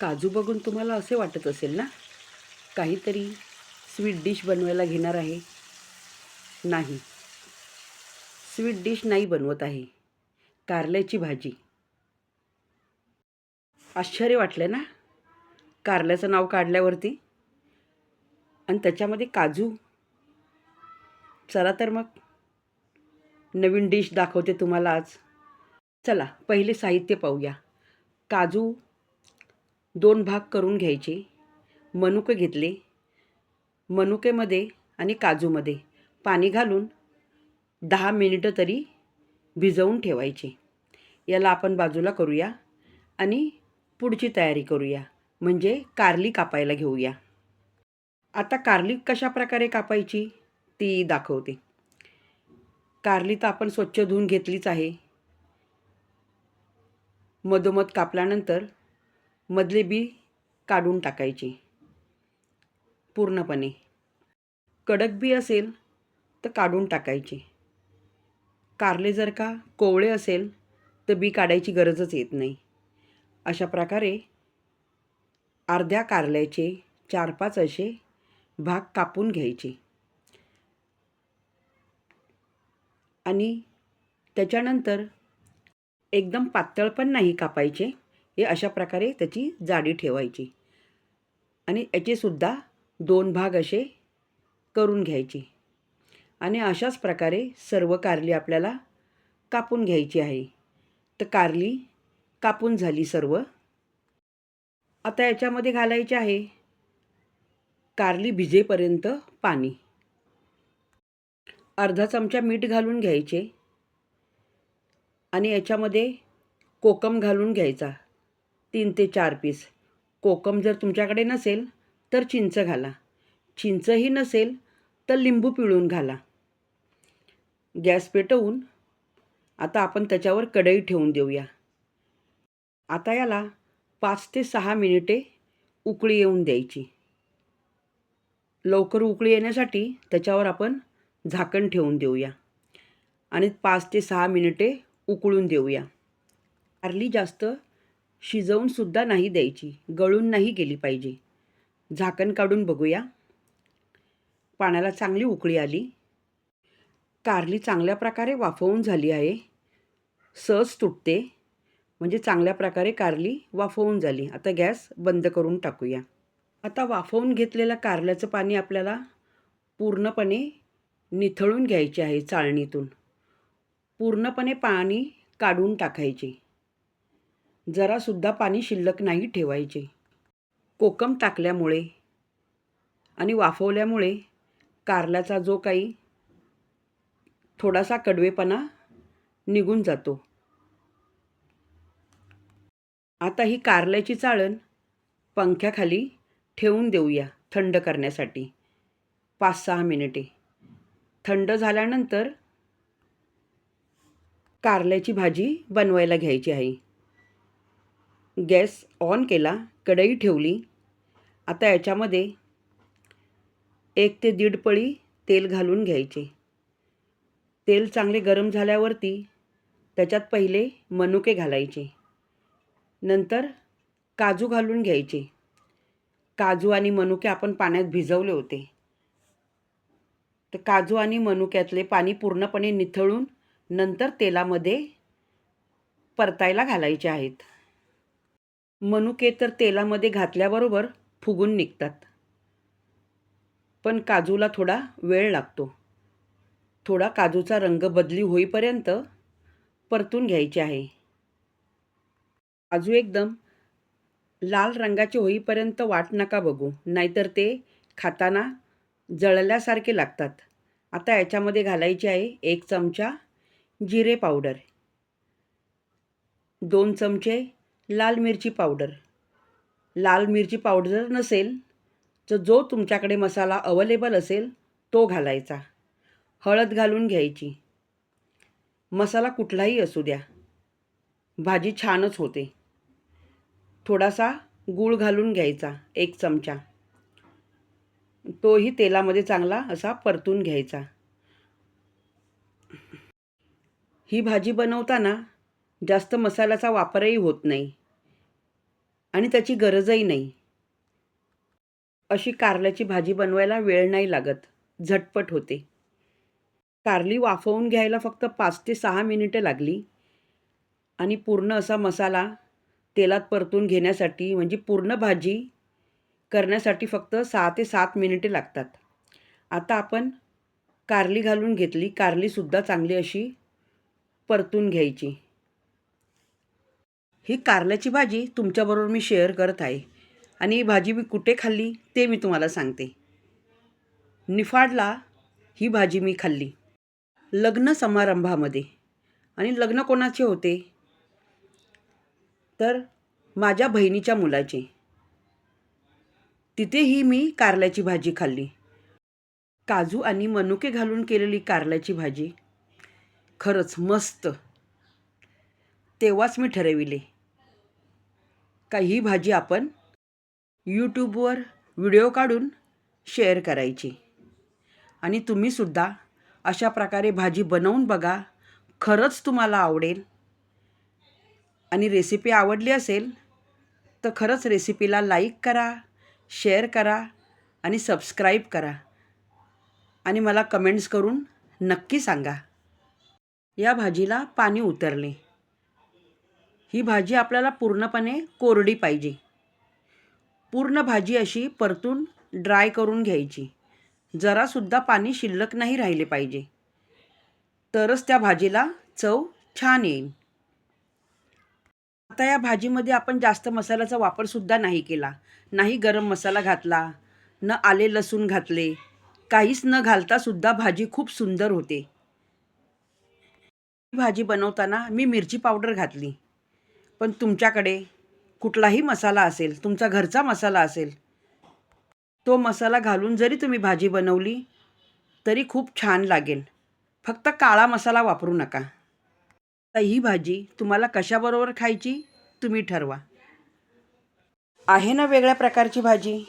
काजू बघून तुम्हाला असे वाटत असेल ना? काहीतरी स्वीट डिश बनवायला घेणार आहे. नाही. स्वीट डिश नाही बनवत आहे. कारल्याची भाजी. आश्चर्य वाटलं ना? कारल्याचं नाव काढल्यावरती. आणि त्याच्यामध्ये काजू. चला तर मग. नवीन डिश दाखवते तुम्हाला आज. चला पहिले साहित्य पाहूया. काजू दोन भाग करून घ्यायचे. मनुके घेतले. मनुकेमध्ये आणि काजूमध्ये पाणी घालून दहा मिनिटं तरी भिजवून ठेवायचे. याला आपण बाजूला करूया आणि पुढची तयारी करूया. म्हणजे कारली कापायला घेऊया. आता कारली कशा प्रकारे कापायची ती दाखवते. कारली तर आपण स्वच्छ धुवून घेतलीच आहे. मधोमध कापल्यानंतर मधले बी काढून टाकायची. पूर्णपणे. कडक बी असेल तर काढून टाकायची. कारले जर का कोवळे असेल तर बी काढायची गरजच येत नाही. अशा प्रकारे अर्ध्या कारल्याचे चार पाच असे भाग कापून घ्यायचे. आणि त्याच्यानंतर एकदम पातळ पण नाही कापायचे. हे अशा प्रकारे त्याची जाडी ठेवायची. आणि याचेसुद्धा दोन भाग असे करून घ्यायचे. आणि अशाच प्रकारे सर्व कारली आपल्याला कापून घ्यायची आहे. तर कारली कापून झाली सर्व. आता याच्यामध्ये घालायचे आहे कारली भिजेपर्यंत पाणी. अर्धा चमचा मीठ घालून घ्यायचे. आणि याच्यामध्ये कोकम घालून घ्यायचा. तीन ते चार पीस. कोकम जर तुमच्याकडे नसेल तर चिंच घाला. चिंचही नसेल तर लिंबू पिळून घाला. गॅस पेटवून आता आपण त्याच्यावर कढई ठेवून देऊया. आता याला पाच ते सहा मिनिटे उकळी येऊन द्यायची. लवकर उकळी येण्यासाठी त्याच्यावर आपण झाकण ठेवून देऊया. आणि पाच ते सहा मिनिटे उकळून देऊया. कारली जास्त शिजवूनसुद्धा नाही द्यायची. गळून नाही गेली पाहिजे. झाकण काढून बघूया. पाण्याला चांगली उकळी आली. कारली चांगल्या प्रकारे वाफवून झाली आहे. सहज तुटते. म्हणजे चांगल्या प्रकारे कारली वाफवून झाली. आता गॅस बंद करून टाकूया. आता वाफवून घेतलेल्या कारल्याचं पाणी आपल्याला पूर्णपणे निथळून घ्यायचे आहे चाळणीतून. पूर्णपणे पाणी काढून टाकायचे. जरासुद्धा पाणी शिल्लक नाही ठेवायचे. कोकम टाकल्यामुळे आणि वाफवल्यामुळे कारल्याचा जो काही थोडासा कडवेपणा निघून जातो. आता ही कारल्याची चाळण पंख्याखाली ठेवून देऊया थंड करण्यासाठी. पाच सहा मिनिटे. थंड झाल्यानंतर कारल्याची भाजी बनवायला घ्यायची आहे. गॅस ऑन केला कढई ठेवली. आता याच्यामध्ये एक ते दीड पळी तेल घालून घ्यायचे. तेल चांगले गरम झाल्यावरती त्याच्यात पहिले मनुके घालायचे. नंतर काजू घालून घ्यायचे. काजू आणि मनुके आपण पाण्यात भिजवले होते. तर काजू आणि मनुक्यातले पाणी पूर्णपणे निथळून नंतर तेलामध्ये परतायला घालायचे आहेत. मनुके तर तेलामध्ये घातल्याबरोबर फुगून निघतात. पण काजूला थोडा वेळ लागतो. थोडा काजूचा रंग बदली होईपर्यंत परतून घ्यायचे आहे. काजू एकदम लाल रंगाचे होईपर्यंत वाट नका बघू नाहीतर ते खाताना जळल्यासारखे लागतात. आता याच्यामध्ये घालायचे आहे एक चमचा जिरे पावडर दोन चमचे लाल मिरची पावडर. लाल मिरची पावडर जर नसेल तर जो तुमच्याकडे मसाला अवेलेबल असेल तो घालायचा. हळद घालून घ्यायची. मसाला कुठलाही असू द्या. भाजी छानच होते. थोडासा गूळ घालून घ्यायचा एक चमचा. तोही तेलामध्ये चांगला असा परतून घ्यायचा. ही भाजी बनवताना जास्त मसाल्याचा वापरही होत नाही. आणि त्याची गरजही नाही. अशी कारल्याची भाजी बनवायला वेळ नाही लागत. झटपट होते. कारली वाफवून घ्यायला फक्त पाच ते सहा मिनिटं लागली. आणि पूर्ण असा मसाला तेलात परतून घेण्यासाठी म्हणजे पूर्ण भाजी करण्यासाठी फक्त सहा ते सात मिनिटे लागतात. आता आपण कारली घालून घेतली. कारलीसुद्धा चांगली अशी परतून घ्यायची. ही कारल्याची भाजी तुमच्याबरोबर मी शेअर करत आहे. आणि ही भाजी मी कुठे खाल्ली ते मी तुम्हाला सांगते. निफाडला ही भाजी मी खाल्ली. लग्न समारंभामध्ये. आणि लग्न कोणाचे होते? तर माझ्या बहिणीच्या मुलाचे. तिथेही मी कारल्याची भाजी खाल्ली. काजू आणि मनुके घालून केलेली कारल्याची भाजी. खरंच मस्त. तेव्हाच मी ठरविले. का ही भाजी आपण यूट्यूबवर व्हिडिओ काढून शेअर करायची. आणि तुम्हीसुद्धा अशा प्रकारे भाजी बनवून बघा. खरंच तुम्हाला आवडेल. आणि रेसिपी आवडली असेल तर खरंच रेसिपीला लाईक करा शेअर करा आणि सबस्क्राईब करा. आणि मला कमेंट्स करून नक्की सांगा. या भाजीला पाणी उतरले. ही भाजी आपल्याला पूर्णपणे कोरडी पाहिजे. पूर्ण भाजी अशी परतून ड्राय करून घ्यायची. जरासुद्धा पाणी शिल्लक नाही राहिले पाहिजे. तरच त्या भाजीला चव छान येईल. आता या भाजीमध्ये आपण जास्त मसाल्याचा वापरसुद्धा नाही केला. नाही गरम मसाला घातला न आले लसूण घातले काहीच न घालतासुद्धा भाजी खूप सुंदर होते. ही भाजी बनवताना मी मिरची पावडर घातली. पण तुमच्याकडे कुठलाही मसाला असेल तुमचा घरचा मसाला असेल तो मसाला घालून जरी तुम्ही भाजी बनवली तरी खूप छान लागेल. फक्त काळा मसाला वापरू नका. आता ही भाजी तुम्हाला कशाबरोबर खायची तुम्ही ठरवा. आहे ना वेगळ्या प्रकारची भाजी?